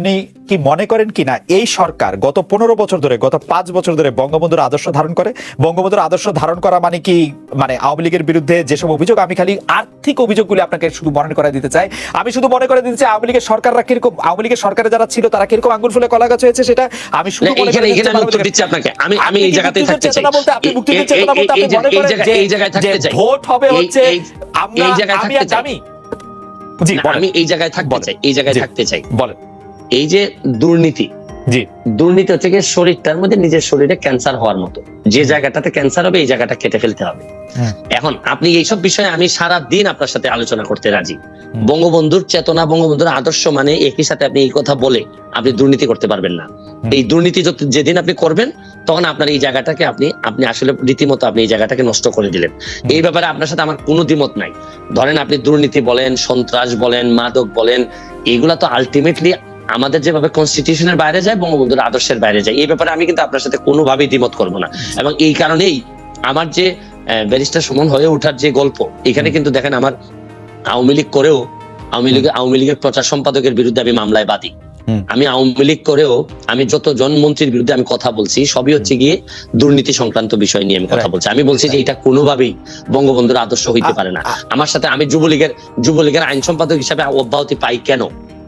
আপনি কি মনে করেন কি না এই সরকার গত পনেরো বছর ধরে গত পাঁচ বছর ধরে বঙ্গবন্ধুর আদর্শ ধারণ করে। বঙ্গবন্ধুর আদর্শ ধারণ করা মানে কি? মানে আওয়ামী লীগের বিরুদ্ধে যেসব অভিযোগ আমি খালি আর্থিক অভিযোগগুলি আপনাকে শুধু মনে করে দিতে চাই। আমি শুধু মনে করে দিতে চাই আওয়ামী লীগের সরকাররা কীরকম আওয়ামী লীগের সরকারে যারা ছিল তারা কীরকম আঙ্গুল ফুলে কলা গাছ হয়েছে সেটা আমি শুধু না, করে এইখানে দিতে এইখানে আমি উত্তর দিচ্ছি আপনাকে। আমি আমি এই জায়গাতেই থাকতে চাই। আপনি মুক্তিযুদ্ধের চেতনা বলতে আপনি মনে করেন জায়গায়- যে এই জায়গায় থাকতে চাই। ভোট হবে হচ্ছে আমরা আমি। আমি জি আমি এই জায়গায় থাকতে চাই। এই জায়গায় থাকতে চাই। বলেন। এই যে দুর্নীতি জি। দুর্নীতি হচ্ছে গিয়ে শরীরটার মধ্যে নিজের শরীরে ক্যান্সার হওয়ার মতো। যে জায়গাটাতে ক্যান্সার হবে এই জায়গাটা কেটে ফেলতে হবে। এখন আপনি এইসব বিষয়ে আমি সারা দিন আপনার সাথে আলোচনা করতে রাজি। বঙ্গবন্ধুর চেতনা বঙ্গবন্ধুর আদর্শ মানে একই সাথে আপনি এই কথা বলে আপনি দুর্নীতি করতে পারবেন না। এই দুর্নীতি যেদিন আপনি করবেন তখন আপনার এই জায়গাটাকে আপনি আপনি আসলে রীতিমতো আপনি এই জায়গাটাকে নষ্ট করে দিলেন। এই ব্যাপারে আপনার সাথে আমার কোনো দ্বিমত নাই। ধরেন আপনি দুর্নীতি বলেন সন্ত্রাস বলেন মাদক বলেন এগুলা তো আলটিমেটলি আমাদের যেভাবে কনস্টিটিউশনের বাইরে যায় বঙ্গবন্ধুর আদর্শের বাইরে যায়। এই ব্যাপারে আমি কিন্তু আপনার সাথে কোনোভাবেই দ্বিমত করব না। এবং এই কারণেই আমার যে ব্যারিস্টার সুমন হয়ে ওঠার যে গল্প এখানে কিন্তু দেখেন আমার আওয়ামী লীগ করেও আওয়ামী লীগ আওয়ামী লীগের প্রচার সম্পাদকের বিরুদ্ধে আমি মামলায় বাদী। আমি আওয়ামী লীগ করেও আমি যত জন মন্ত্রীর বিরুদ্ধে আমি কথা বলছি সবই হচ্ছে গিয়ে দুর্নীতি সংক্রান্ত বিষয় নিয়ে আমি কথা বলছি। আমি বলছি যে এটা কোনোভাবেই বঙ্গবন্ধুর আদর্শ হইতে পারে না। আমার সাথে আমি যুবলীগের যুবলীগের আইন সম্পাদক হিসাবে অব্যাহতি পাই কেন।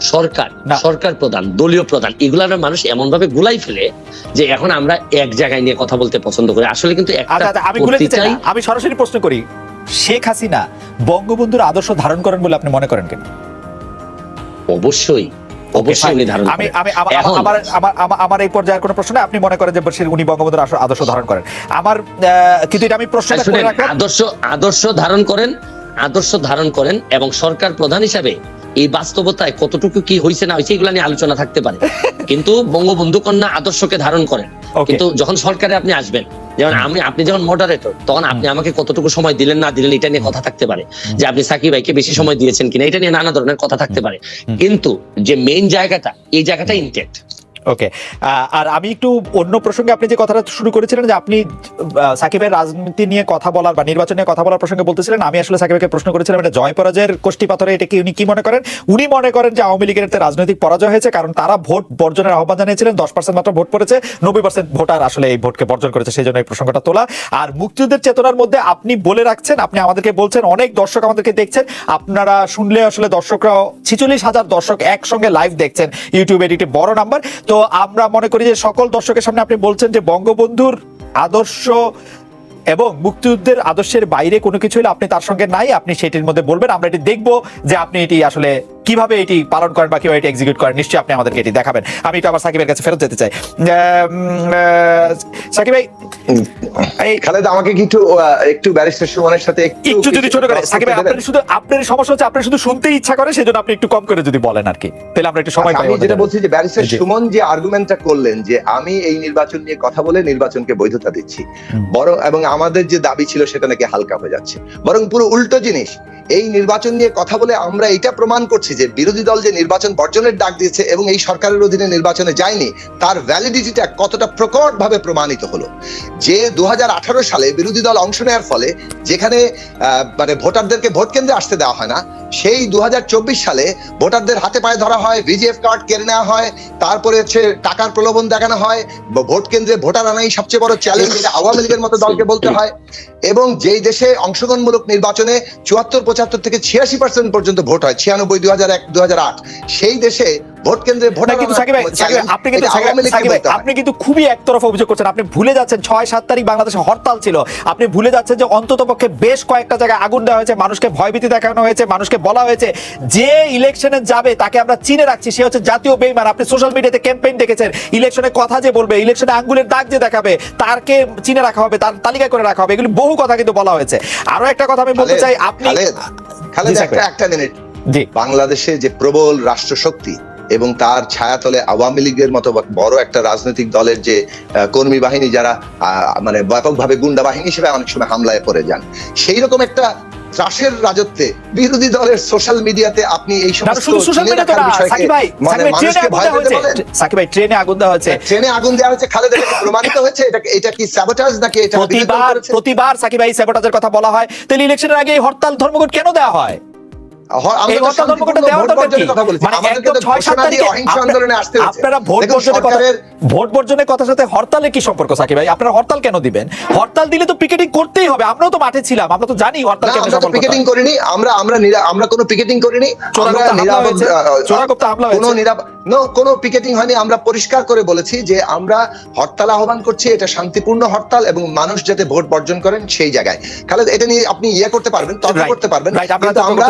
সরকার সরকার প্রধান দলীয় প্রধান এগুলার মানুষ এমন ভাবে গুলাই ফেলে যে এখন আমরা এক জায়গায় নিয়ে কথা বলতে পছন্দ করি। আসলে কিন্তু আচ্ছা আচ্ছা, আমি আমি সরাসরি প্রশ্ন করি শেখ হাসিনা বঙ্গবন্ধুর আদর্শ ধারণ করেন বলে আপনি মনে করেন কেন? অবশ্যই অবশ্যই উনি ধারণ আমি করেন। আমি আমার এখন- আমার আমার আমার- আমার এই পর্যায়ের কোনো প্রশ্ন আপনি মনে করেন যে উনি বঙ্গবন্ধুর আদর্শ- আদর্শ ধারণ করেন। আমার কিন্তু এটা আমি প্রশ্নটা করে শুনেন, রাখলাম আদর্শ আদর্শ ধারণ করেন আদর্শ ধারণ করেন এবং সরকার প্রধান হিসাবে এই বাস্তবতায় কতটুকু কি হয়েছে না হয়েছে এগুলো নিয়ে আলোচনা থাকতে পারে। কিন্তু বঙ্গবন্ধু কন্যা আদর্শকে ধারণ করেন। কিন্তু যখন সরকারে আপনি আসবেন যেমন আমি আপনি যখন মডারেটর তখন আপনি আমাকে কতটুকু সময় দিলেন না দিলেন এটা নিয়ে কথা থাকতে পারে। যে আপনি সাকিব ভাইকে বেশি সময় দিয়েছেন কিনা এটা নিয়ে নানা ধরনের কথা থাকতে পারে। কিন্তু যে মেইন জায়গাটা এই জায়গাটা ইনটেক্ট ওকে আর আমি একটু অন্য প্রসঙ্গে আপনি যে কথাটা শুরু করেছিলেন যে আপনি সাকিবের রাজনীতি নিয়ে কথা বলার বা নির্বাচন নিয়ে কথা বলার প্রসঙ্গে বলতেছিলেন, আমি আসলে সাকিবকে প্রশ্ন করেছিলাম, এটা জয় পরাজয়ের কোষ্ঠী পাথরে এটা কি উনি কি মনে করেন? উনি মনে করেন যে আওয়ামী লীগের একটা রাজনৈতিক পরাজয় হয়েছে, কারণ তারা ভোট বর্জনের আহ্বান জানিয়েছিলেন, দশ পার্সেন্ট মাত্র ভোট পড়েছে, নব্বই পার্সেন্ট ভোটার আসলে এই ভোটকে বর্জন করেছে, সেই জন্য এই প্রসঙ্গটা তোলা। আর মুক্তিযুদ্ধের চেতনার মধ্যে আপনি বলে রাখছেন, আপনি আমাদেরকে বলছেন, অনেক দর্শক আমাদেরকে দেখছেন, আপনারা শুনলে আসলে দর্শকরা ছিচল্লিশ হাজার দর্শক একসঙ্গে লাইভ দেখছেন ইউটিউবের একটি বড় নাম্বার তো আমরা মনে করি যে সকল দর্শকের সামনে আপনি বলছেন যে বঙ্গবন্ধুর আদর্শ এবং মুক্তিযুদ্ধের আদর্শের বাইরে কোনো কিছু হলে আপনি তার সঙ্গে নাই, আপনি সেটির মধ্যে বলবেন। আমরা এটি দেখব যে আপনি এটি আসলে কীভাবে এটি পালন করেন বা কীভাবে এটি এক্সিকিউট করেন নিশ্চয়ই আপনি আমাদেরকে এটি দেখাবেন। আমি একটু আবার সাকিবের কাছে ফেরত যেতে চাই। সাকিব ভাই এই খালেদ আমাকে কি একটু ব্যারিস্টার সুমনের সাথে একটু যদি ছোট করে সাকিব ভাই আপনার শুধু আপনার সমস্যা হচ্ছে আপনার শুধু শুনতে ইচ্ছা করে সেজন্য আপনি একটু কম করে যদি বলেন আর কি। তাহলে আমরা একটু সময় আচ্ছা, পাই আমি যেটা বলছি যে ব্যারিস্টার সুমন যে আর্গুমেন্টটা করলেন যে আমি এই নির্বাচন নিয়ে কথা বলে নির্বাচনকে বৈধতা দিচ্ছি বরং এবং আমাদের যে দাবি ছিল সেটা নাকি হালকা হয়ে যাচ্ছে বরং পুরো উল্টো জিনিস এই নির্বাচন নিয়ে কথা বলে আমরা এটা প্রমাণ করছি যে বিরোধী দল যে নির্বাচন বর্জনের ডাক দিয়েছে এবং এই সরকারের অধীনে নির্বাচনে যায়নি তার ভ্যালিডিটিটা কতটা প্রকট ভাবে প্রমাণিত হলো? যে দুহাজার আঠারো সালে বিরোধী দল অংশ নেওয়ার ফলে যেখানে মানে ভোটারদেরকে ভোট কেন্দ্রে আসতে দেওয়া হয় না সেই দুহাজার চব্বিশ সালে ভোটারদের হাতে পায়ে ধরা হয় ভিজিএফ কার্ড কেড়ে নেওয়া হয় তারপরে হচ্ছে টাকার প্রলোভন দেখানো হয় ভোট কেন্দ্রে ভোটার আনাই সবচেয়ে বড় চ্যালেঞ্জ আওয়ামী লীগের মতো দলকে বলতে হয়। এবং যেই দেশে অংশগ্রহণমূলক নির্বাচনে চুয়াত্তর পঁচাত্তর থেকে ছিয়াশি পার্সেন্ট পর্যন্ত ভোট হয়, ছিয়ানব্বই দু হাজার এক দু হাজার আট। সেই দেশে ভোট কেন্দ্রে না, ভোটার কিন্তু সাকিব সাকিব আপনি কিন্তু সাকিব-। আপনি কিন্তু খুবই একতরফা অভিযোগ করছেন। আপনি ভুলে যাচ্ছেন ছয় সাত তারিখ বাংলাদেশে হরতাল ছিল। আপনি ভুলে যাচ্ছেন যে অন্তত পক্ষে বেশ কয়েকটা জায়গায় আগুন দেওয়া হয়েছে মানুষকে ভয়ভীতি দেখানো হয়েছে মানুষকে বলা হয়েছে। যে ইলেকশনে যাবে তাকে আমরা চিনে রাখছি। সে হচ্ছে জাতীয় বেইমান। আপনি সোশ্যাল মিডিয়াতে ক্যাম্পেইন দেখেছেন। ইলেকশনে কথা যে বলবে ইলেকশনে আঙ্গুলের দাগ যে দেখাবে তারকে চিনে রাখা হবে তার তালিকা করে রাখা হবে। এগুলি বহু কথা কিন্তু বলা হয়েছে। আরও একটা কথা আমি বলতে চাই আপনি একটা একটা মিনিট জি। বাংলাদেশে যে প্রবল রাষ্ট্র শক্তি এবং তার ছায়াতলে আওয়ামী লীগের মতো বড় একটা রাজনৈতিক দলের যে কর্মী বাহিনী যারা মানে ব্যাপকভাবে গুন্ডা বাহিনী হিসেবে অনেক সময় হামলায় পড়ে যান। সেই রকম একটা ত্রাসের রাজত্বে বিরোধী দলের সোশ্যাল মিডিয়াতে আপনি এই সমস্ত সাকিব ভাই মানে সাকিব ভাই ট্রেনে আগুন দেওয়া হয়েছে। বলেন। ট্রেনে আগুন দেওয়া হয়েছে। খালেদা প্রমাণিত হয়েছে এটা এটা কি স্যাবোটাজ নাকি এটা প্রতিবার? প্রতিবার সাকিব ভাই স্যাবোটাজের কথা বলা হয়। তাহলে ইলেকশনের আগে এই হরতাল ধর্মঘট কেন দেওয়া হয়? ভোট বর্জনের কথার সাথে কি সম্পর্ক সাকিব ভাই? আপনারা হরতাল কেন দিবেন? হরতাল দিলে তো পিকেটিং করতেই হবে। আমরাও তো মাঠে ছিলাম। আমরা তো জানি হরতাল কেন পিকেটিং করিনি। কোনো পিকেটিং করিনি। কোনো পিকেটিং হয়নি। পরিষ্কার করে বলেছি যে আমরা হরতাল আহ্বান করছি। এটা শান্তিপূর্ণ হরতাল এবং মানুষ যাতে ভোট বর্জন করেন সেই জায়গায়। খালেদ এটা নিয়ে আপনি ইয়ে করতে পারবেন তর্ক করতে পারবেন। আমরা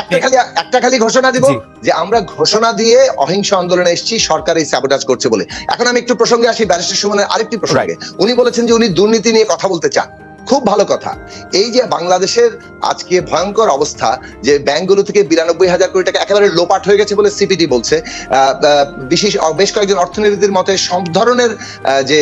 একটা খালি একটা খালি ঘোষণা দিব যে আমরা ঘোষণা দিয়ে অহিংস আন্দোলনে এসেছি সরকার এই স্যাবোটাজ করছে বলে। এখন আমি একটু প্রসঙ্গে আসি ব্যারিস্টার সুমনের আরেকটি প্রসঙ্গে। উনি বলেছেন যে উনি দুর্নীতি নিয়ে কথা বলতে চান। খুব ভালো কথা। এই যে বাংলাদেশের আজকে ভয়ঙ্কর অবস্থা যে ব্যাংকগুলো থেকে বিরানব্বই হাজার কোটি টাকা একেবারে লোপাট হয়ে গেছে বলে সিপিডি বলছে। বিশেষ বেশ কয়েকজন অর্থনীতির মতে সব ধরনের যে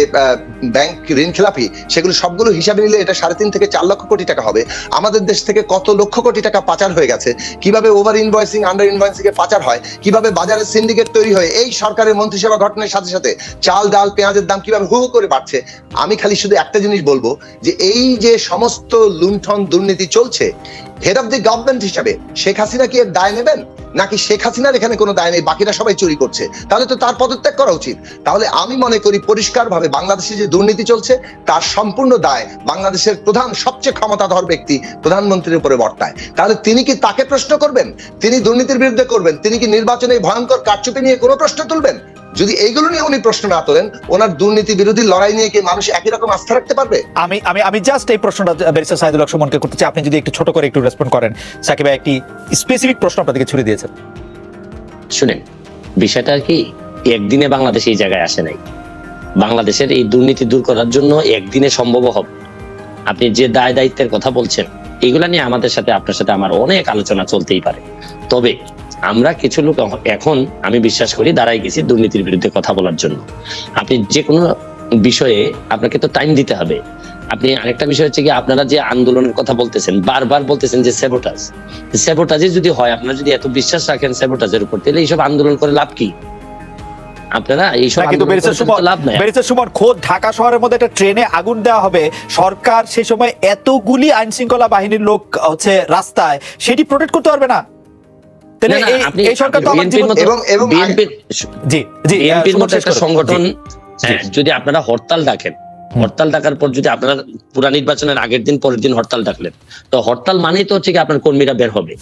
ব্যাংক ঋণ খেলাপি, সেগুলো সবগুলো হিসাবে নিলে এটা সাড়ে তিন থেকে চার লক্ষ কোটি টাকা হবে। আমাদের দেশ থেকে কত লক্ষ কোটি টাকা পাচার হয়ে গেছে? কীভাবে ওভার ইনভয়েসিং আন্ডার ইনভয়েসিং এ পাচার হয়? কীভাবে বাজারে সিন্ডিকেট তৈরি হয়? এই সরকারের মন্ত্রিসভা গঠনের সাথে সাথে চাল, ডাল, পেঁয়াজের দাম কীভাবে হু করে বাড়ছে? আমি খালি শুধু একটা জিনিস বলব যে এই যে সমস্ত লুণ্ঠন দুর্নীতি চলছে হেড অফ দি গভর্নমেন্ট হিসাবে শেখ হাসিনা কি এর দায় নেবেন? নাকি শেখ হাসিনার এখানে কোনো দায় নেই, বাকিরা সবাই চুরি করছে? তাহলে তো তার পদত্যাগ করা উচিত। তাহলে আমি মনে করি পরিষ্কারভাবে বাংলাদেশে যে দুর্নীতি চলছে, তার সম্পূর্ণ দায় বাংলাদেশের প্রধান, সবচেয়ে ক্ষমতাধর ব্যক্তি প্রধানমন্ত্রীর উপরে বর্তায়। তাহলে তিনি কি তাকে প্রশ্ন করবেন? তিনি দুর্নীতির বিরুদ্ধে করবেন? তিনি কি নির্বাচনে ভয়ঙ্কর কারচুপি নিয়ে কোনো প্রশ্ন তুলবেন? যদি এইগুলো নিয়ে উনি প্রশ্ন না তোলেন ওনার দুর্নীতি বিরোধী লড়াই নিয়ে কি মানুষ একই রকম আস্থা রাখতে পারবে? আমি আমি আমি জাস্ট এই প্রশ্নটা ব্যারিস্টার সাইদুল সুমনকে করতে চাই। আপনি যদি একটু ছোট করে একটু রেসপন্ড করেন। সাকিব ভাই একটি স্পেসিফিক প্রশ্ন আপনাদেরকে ছুড়ে দিয়েছেন। শুনেন বিষয়টা কি? একদিনে বাংলাদেশ এই জায়গায় আসে নাই। বাংলাদেশের এই দুর্নীতি দূর করার জন্য একদিনে সম্ভব হবে। আপনি যে দায় দায়িত্বের কথা বলছেন এগুলা নিয়ে আমাদের সাথে আপনার সাথে আমার অনেক আলোচনা চলতেই পারে। তবে আমরা কিছু লোক এখন আমি বিশ্বাস করি দাঁড়াই গেছি দুর্নীতির বিরুদ্ধে কথা বলার জন্য। আপনি যে কোনো বিষয়ে আপনাকে তো টাইম দিতে হবে। আপনি আরেকটা বিষয় হচ্ছে কি আপনারা যে আন্দোলনের কথা বলতেছেন বারবার বলতেছেন যে সেবোটাজ সেবোটাজে যদি হয় আপনারা যদি এত বিশ্বাস রাখেন সেবোটাজের উপর তাহলে এইসব আন্দোলন করে লাভ কি? আপনারা এইসব না, কিন্তু আন্দোলন ব্যারিস্টার করে তো সুমন লাভ নাই। ব্যারিস্টার সুমন খোদ ঢাকা শহরের মধ্যে একটা ট্রেনে আগুন দেওয়া হবে। সরকার সেই সময় এতগুলি আইন শৃঙ্খলা বাহিনীর লোক হচ্ছে রাস্তায় সেটি প্রোটেক্ট করতে পারবে না। তাহলে এই- সরকার তো এবং- এবং জি জি বিএনপির মতো একটা সংগঠন হ্যাঁ, যদি আপনারা হরতাল ডাকেন হরতাল ডাকার পর যদি আপনারা পুরা নির্বাচনের আগের দিন পরের দিন হরতাল ডাকলেন তো হরতাল মানেই তো হচ্ছে কি আপনার কর্মীরা বের হবে।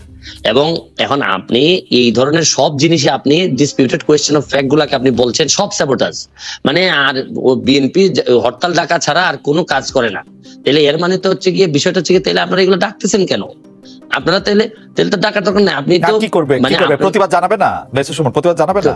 এবং এখন আপনি এই ধরনের সব জিনিসই আপনি ডিসপিউটেড কোয়েশ্চেন অফ ফ্যাক্ট গুলাকে আপনি বলছেন সব স্যাবোটাজ মানে আর বিএনপি হরতাল ডাকা ছাড়া আর কোনো কাজ করে না। তাহলে এর মানে তো হচ্ছে গিয়ে বিষয়টা হচ্ছে কি তাহলে আপনারা এগুলো ডাকতেছেন কেন? আপনারা তাহলে তাহলে তো ডাকার দরকার নেই আপনি তো কি করবে? কি মানে করবে? প্রতিবাদ জানাবে না? সুমন প্রতিবাদ জানাবে না?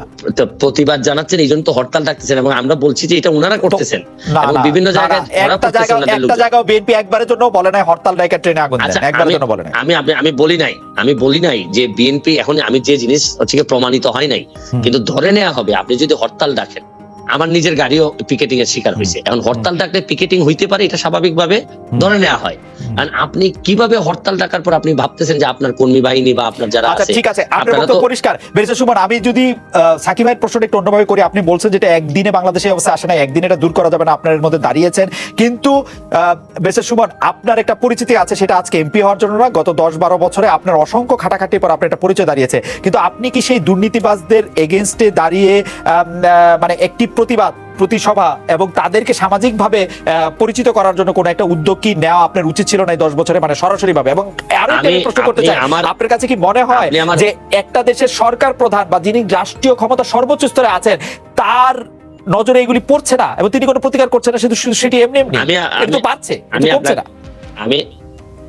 প্রতিবাদ জানাচ্ছেন তো হরতাল ডাকতেছেন এবং আমরা বলছি যে এটা ওনারা করতেছেন এবং বিভিন্ন জায়গায় একটা জায়গা একটা। জায়গায় বিএনপি একবারের জন্য বলে নাই হরতাল ট্রেনে আগুন আচ্ছা দেন একবারের আমি জন্য বলে নাই। আমি আমি বলি নাই আমি বলি নাই যে বিএনপি এখন আমি যে জিনিস হচ্ছে প্রমাণিত হয় নাই। কিন্তু ধরে নেওয়া হবে আপনি যদি হরতাল ডাকেন আমার নিজের গাড়িও পিকেটিং এর শিকার হয়েছে। এখন হরতাল ডাকলে পিকেটিং হইতে পারে এটা স্বাভাবিকভাবে ধরে নেওয়া হয়। আর আপনি কীভাবে হরতাল ডাকার পর আপনি ভাবতেছেন যে আপনার কর্মী বাহিনী বা আপনার যারা আচ্ছা ঠিক আছে আপনার আপনারা তো- পরিষ্কার। বেরিস্টার সুমন আমি যদি সাকিব ভাইয়ের প্রশ্নটা একটু অন্যভাবে করি আপনি বলছেন যেটা একদিনে বাংলাদেশে অবস্থা আসে না একদিনে এটা দূর করা যাবে না আপনার মধ্যে দাঁড়িয়েছেন। কিন্তু বেরিস্টার সুমন আপনার একটা পরিচিতি আছে সেটা আজকে এমপি হওয়ার জন্য না গত দশ বারো বছরে আপনার অসংখ্য খাটাখাটির পর আপনার একটা পরিচয় দাঁড়িয়েছে। কিন্তু আপনি কি সেই দুর্নীতিবাজদের এগেনস্টে দাঁড়িয়ে মানে একটি প্রতিবাদ প্রতিসভা এবং তাদেরকে সামাজিকভাবে পরিচিত করার জন্য কোনো একটা উদ্যোগ কি নেওয়া আপনার উচিত ছিল না দশ বছরে? মানে সরাসরি ভাবে। এবং আরও প্রশ্ন করতে চাই আপনার কাছে কি মনে হয় যে একটা দেশের সরকার প্রধান বা যিনি রাষ্ট্রীয় ক্ষমতা সর্বোচ্চ স্তরে আছেন তার নজরে এগুলি পড়ছে না এবং তিনি কোনো প্রতিকার করছেন না শুধু শুধু সেটি এমনি এমনি। আমি- এটা তো আমি- পাচ্ছে কমছে না। আমি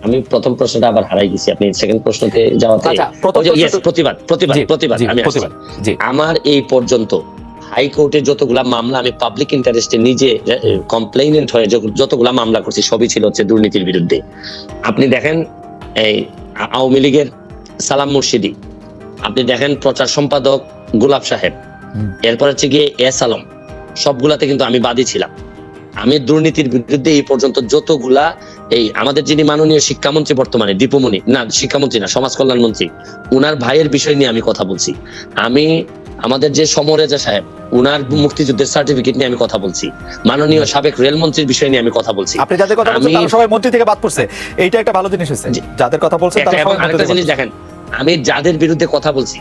আমি প্রথম প্রশ্নটা আবার হারাই গেছি আপনি সেকেন্ড প্রশ্নতে যাওয়াতে আচ্ছা, প্রতিবাদ প্রতিবাদ। প্রতিবাদ আমার এই পর্যন্ত হাইকোর্টে যতগুলা মামলা আমি পাবলিক ইন্টারেস্টে নিজে কমপ্লেইনেন্ট হয়ে যত- যতগুলা মামলা করছি সবই ছিল হচ্ছে দুর্নীতির বিরুদ্ধে। আপনি দেখেন এই আওয়ামী লীগের সালাম মুর্শিদি আপনি দেখেন প্রচার সম্পাদক গোলাপ সাহেব এরপর হচ্ছে গিয়ে এস আলম সবগুলাতে কিন্তু আমি বাদী ছিলাম। আমি দুর্নীতির বিরুদ্ধে এই পর্যন্ত যতগুলা এই আমাদের যিনি মাননীয় শিক্ষামন্ত্রী বর্তমানে দীপমণি না শিক্ষামন্ত্রী না সমাজ কল্যাণ মন্ত্রী উনার ভাইয়ের বিষয় নিয়ে আমি কথা বলছি। আমি আমাদের যে সমরেজা সাহেব উনার মুক্তিযুদ্ধের সার্টিফিকেট নিয়ে আমি কথা বলছি। মাননীয় সাবেক রেলমন্ত্রীর বিষয় নিয়ে আমি কথা বলছি। আপনি যাদের কথা বলছেন তারা সবাই মন্ত্রী থেকে বাদ পড়ছে। এইটা একটা ভালো জিনিস হয়েছে। যাদের কথা বলছেন তারা সবাই আরেকটা জিনিস দেখেন। আমি যাদের বিরুদ্ধে কথা বলছি।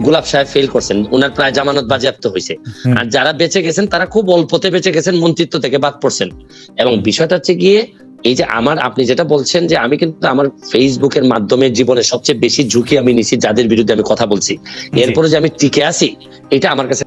গোলাপ সাহেব ফেল করছেন। ওনার প্রায় জামানত বাজেয়াপ্ত হয়েছে। আর যারা বেঁচে গেছেন তারা খুব অল্পতে বেঁচে গেছেন মন্ত্রিত্ব থেকে বাদ পড়ছেন। এবং বিষয়টা হচ্ছে গিয়ে এই যে আমার আপনি যেটা বলছেন যে আমি কিন্তু আমার ফেসবুকের মাধ্যমে জীবনে সবচেয়ে বেশি ঝুঁকি আমি নিছি যাদের বিরুদ্ধে আমি কথা বলছি। এরপরে যে আমি টিকে আছি এটা আমার কাছে